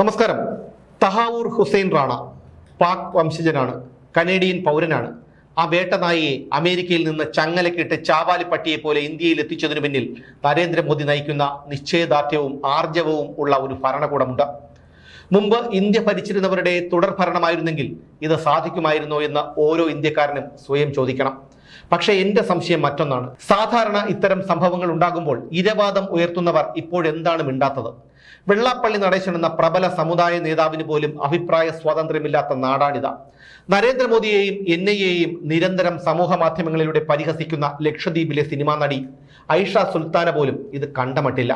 നമസ്കാരം. തഹാവൂർ ഹുസൈൻ റാണ പാക് വംശജനാണ് കനേഡിയൻ പൗരനാണ്. ആ വേട്ടനായിയെ അമേരിക്കയിൽ നിന്ന് ചങ്ങലക്കിട്ട് ചാവാലിപ്പട്ടിയെ പോലെ ഇന്ത്യയിൽ എത്തിച്ചതിനു പിന്നിൽ നരേന്ദ്രമോദി നയിക്കുന്ന നിശ്ചയദാർഢ്യവും ആർജവവും ഉള്ള ഒരു ഭരണകൂടമുണ്ട്. മുമ്പ് ഇന്ത്യ ഭരിച്ചിരുന്നവരുടെ തുടർ ഭരണമായിരുന്നെങ്കിൽ ഇത് സാധിക്കുമായിരുന്നോ എന്ന് ഓരോ ഇന്ത്യക്കാരനും സ്വയം ചോദിക്കണം. പക്ഷേ എന്റെ സംശയം മറ്റൊന്നാണ്. സാധാരണ ഇത്തരം സംഭവങ്ങൾ ഉണ്ടാകുമ്പോൾ ഇരവാദം ഉയർത്തുന്നവർ ഇപ്പോഴെന്താണ് മിണ്ടാത്തത്? വെള്ളാപ്പള്ളി നടേശൻ എന്ന പ്രബല സമുദായ നേതാവിന് പോലും അഭിപ്രായ സ്വാതന്ത്ര്യമില്ലാത്ത നാടാണിത. നരേന്ദ്രമോദിയെയും എൻ ഐയെയും നിരന്തരം സമൂഹ മാധ്യമങ്ങളിലൂടെ പരിഹസിക്കുന്ന ലക്ഷദ്വീപിലെ സിനിമാ നടി ഐഷ സുൽത്താന പോലും ഇത് കണ്ടമട്ടില്ല.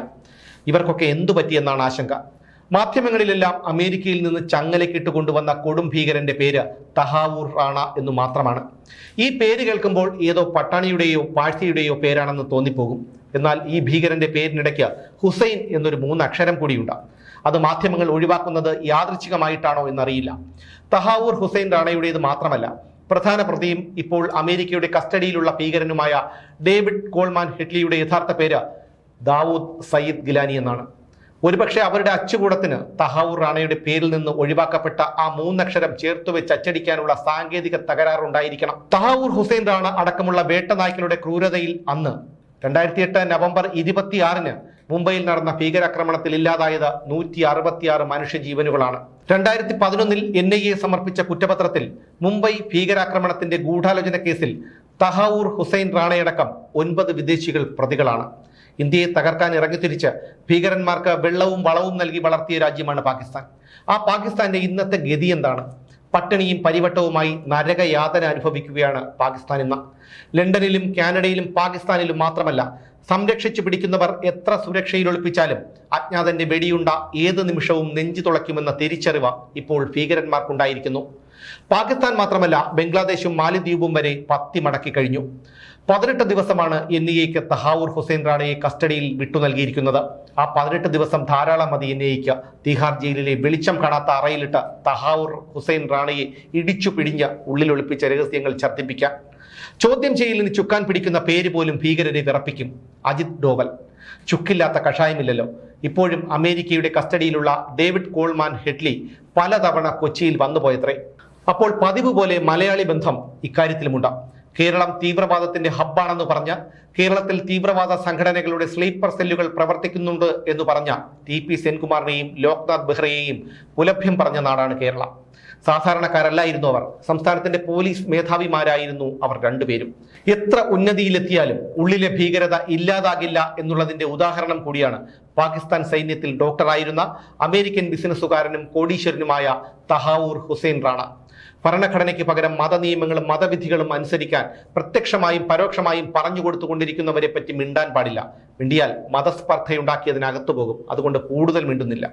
ഇവർക്കൊക്കെ എന്തു പറ്റിയെന്നാണ് ആശങ്ക? മാധ്യമങ്ങളിലെല്ലാം അമേരിക്കയിൽ നിന്ന് ചങ്ങലക്കിട്ട് കൊണ്ടുവന്ന കൊടും ഭീകരന്റെ പേര് തഹാവൂർ റാണ എന്നു മാത്രമാണ്. ഈ പേര് കേൾക്കുമ്പോൾ ഏതോ പട്ടാണിയുടെയോ പാഴ്സിയുടെയോ പേരാണെന്ന് തോന്നിപ്പോകും. എന്നാൽ ഈ ഭീകരന്റെ പേരിനിടയ്ക്ക് ഹുസൈൻ എന്നൊരു മൂന്ന് അക്ഷരം കൂടിയുണ്ട്. അത് മാധ്യമങ്ങൾ ഒഴിവാക്കുന്നത് യാദൃച്ഛികമായിട്ടാണോ എന്നറിയില്ല. തഹാവൂർ ഹുസൈൻ റാണയുടേത് മാത്രമല്ല പ്രധാന പ്രതിയും ഇപ്പോൾ അമേരിക്കയുടെ കസ്റ്റഡിയിലുള്ള ഭീകരനുമായ ഡേവിഡ് കോൾമാൻ ഹിറ്റ്ലിയുടെ യഥാർത്ഥ പേര് ദാവൂദ് സയ്യിദ് ഗിലാനി എന്നാണ്. ഒരുപക്ഷെ അവരുടെ അച്ചുകൂടത്തിന് തഹാവൂർ റാണയുടെ പേരിൽ നിന്ന് ഒഴിവാക്കപ്പെട്ട ആ മൂന്നക്ഷരം ചേർത്തു വെച്ച് അച്ചടിക്കാനുള്ള സാങ്കേതിക തകരാറുണ്ടായിരിക്കണം. തഹാവൂർ ഹുസൈൻ റാണ അടക്കമുള്ള വേട്ടനായ്ക്കളുടെ ക്രൂരതയിൽ അന്ന് രണ്ടായിരത്തി എട്ട് നവംബർ ഇരുപത്തിയാറിന് മുംബൈയിൽ നടന്ന ഭീകരാക്രമണത്തിൽ ഇല്ലാതായത് നൂറ്റി അറുപത്തിയാറ് മനുഷ്യജീവനുകളാണ്. രണ്ടായിരത്തി പതിനൊന്നിൽ എൻ ഐ എ സമർപ്പിച്ച കുറ്റപത്രത്തിൽ മുംബൈ ഭീകരാക്രമണത്തിന്റെ ഗൂഢാലോചന കേസിൽ തഹാവൂർ ഹുസൈൻ റാണയടക്കം ഒൻപത് വിദേശികൾ പ്രതികളാണ്. ഇന്ത്യയെ തകർക്കാൻ ഇറങ്ങിത്തിരിച്ച് ഭീകരന്മാർക്ക് വെള്ളവും വളവും നൽകി വളർത്തിയ രാജ്യമാണ് പാകിസ്ഥാൻ. ആ പാകിസ്ഥാന്റെ ഇന്നത്തെ ഗതി എന്താണ്? പട്ടിണിയും പരിവട്ടവുമായി നരകയാതന അനുഭവിക്കുകയാണ് പാകിസ്ഥാൻ ഇന്ന്. ലണ്ടനിലും കാനഡയിലും പാകിസ്ഥാനിലും മാത്രമല്ല സംരക്ഷിച്ചു പിടിക്കുന്നവർ എത്ര സുരക്ഷയിൽ ഒളിപ്പിച്ചാലും അജ്ഞാതന്റെ വെടിയുണ്ട ഏത് നിമിഷവും നെഞ്ചു തുളയ്ക്കുമെന്ന തിരിച്ചറിവ് ഇപ്പോൾ ഭീകരന്മാർക്കുണ്ടായിരിക്കുന്നു. പാകിസ്ഥാൻ മാത്രമല്ല ബംഗ്ലാദേശും മാലിദ്വീപും വരെ പത്തി മടക്കി കഴിഞ്ഞു. പതിനെട്ട് ദിവസമാണ് എൻ ഐ എക്ക് തഹാവൂർ ഹുസൈൻ റാണയെ കസ്റ്റഡിയിൽ വിട്ടു നൽകിയിരിക്കുന്നത്. ആ പതിനെട്ട് ദിവസം ധാരാളം മതി എൻ ഐക്ക് തിഹാർ ജയിലിലെ വെളിച്ചം കാണാത്ത അറയിലിട്ട് തഹാവൂർ ഹുസൈൻ റാണയെ ഇടിച്ചു പിടിഞ്ഞ് ഉള്ളിലൊളിപ്പിച്ച രഹസ്യങ്ങൾ ഛർദ്ദിപ്പിക്കാൻ ചോദ്യം ചെയ്യലിന് ചുക്കാൻ പിടിക്കുന്ന പേര് പോലും ഭീകരരെ വിറപ്പിക്കും. അജിത് ഡോവൽ. ചുക്കില്ലാത്ത കഷായമില്ലല്ലോ. ഇപ്പോഴും അമേരിക്കയുടെ കസ്റ്റഡിയിലുള്ള ഡേവിഡ് കോൾമാൻ ഹെഡ്ലി പലതവണ കൊച്ചിയിൽ വന്നുപോയത്രേ. അപ്പോൾ പതിവ് പോലെ മലയാളി ബന്ധം ഇക്കാര്യത്തിലുമുണ്ട്. കേരളം തീവ്രവാദത്തിന്റെ ഹബ്ബാണെന്ന് പറഞ്ഞ കേരളത്തിൽ തീവ്രവാദ സംഘടനകളുടെ സ്ലീപ്പർ സെല്ലുകൾ പ്രവർത്തിക്കുന്നുണ്ട് എന്ന് പറഞ്ഞ ടി പി സെൻകുമാറിനെയും ലോക്നാഥ് ബെഹ്റയെയും പുലഭ്യം പറഞ്ഞ നാടാണ് കേരളം. സാധാരണക്കാരല്ലായിരുന്നു അവർ. സംസ്ഥാനത്തിന്റെ പോലീസ് മേധാവിമാരായിരുന്നു അവർ രണ്ടുപേരും. എത്ര ഉന്നതിയിലെത്തിയാലും ഉള്ളിലെ ഭീകരത ഇല്ലാതാകില്ല എന്നുള്ളതിന്റെ ഉദാഹരണം കൂടിയാണ് പാകിസ്ഥാൻ സൈന്യത്തിൽ ഡോക്ടറായിരുന്ന അമേരിക്കൻ ബിസിനസ്സുകാരനും കോടീശ്വരനുമായ തഹാവൂർ ഹുസൈൻ റാണ. ഭരണഘടനയ്ക്ക് പകരം മതനിയമങ്ങളും മതവിധികളും അനുസരിക്കാൻ പ്രത്യക്ഷമായും പരോക്ഷമായും പറഞ്ഞു കൊടുത്തുകൊണ്ടിരിക്കുന്നവരെ പറ്റി മിണ്ടാൻ പാടില്ല. മിണ്ടിയാൽ മതസ്പർദ്ധയുണ്ടാക്കിയതിനകത്തു പോകും. അതുകൊണ്ട് കൂടുതൽ മിണ്ടുന്നില്ല.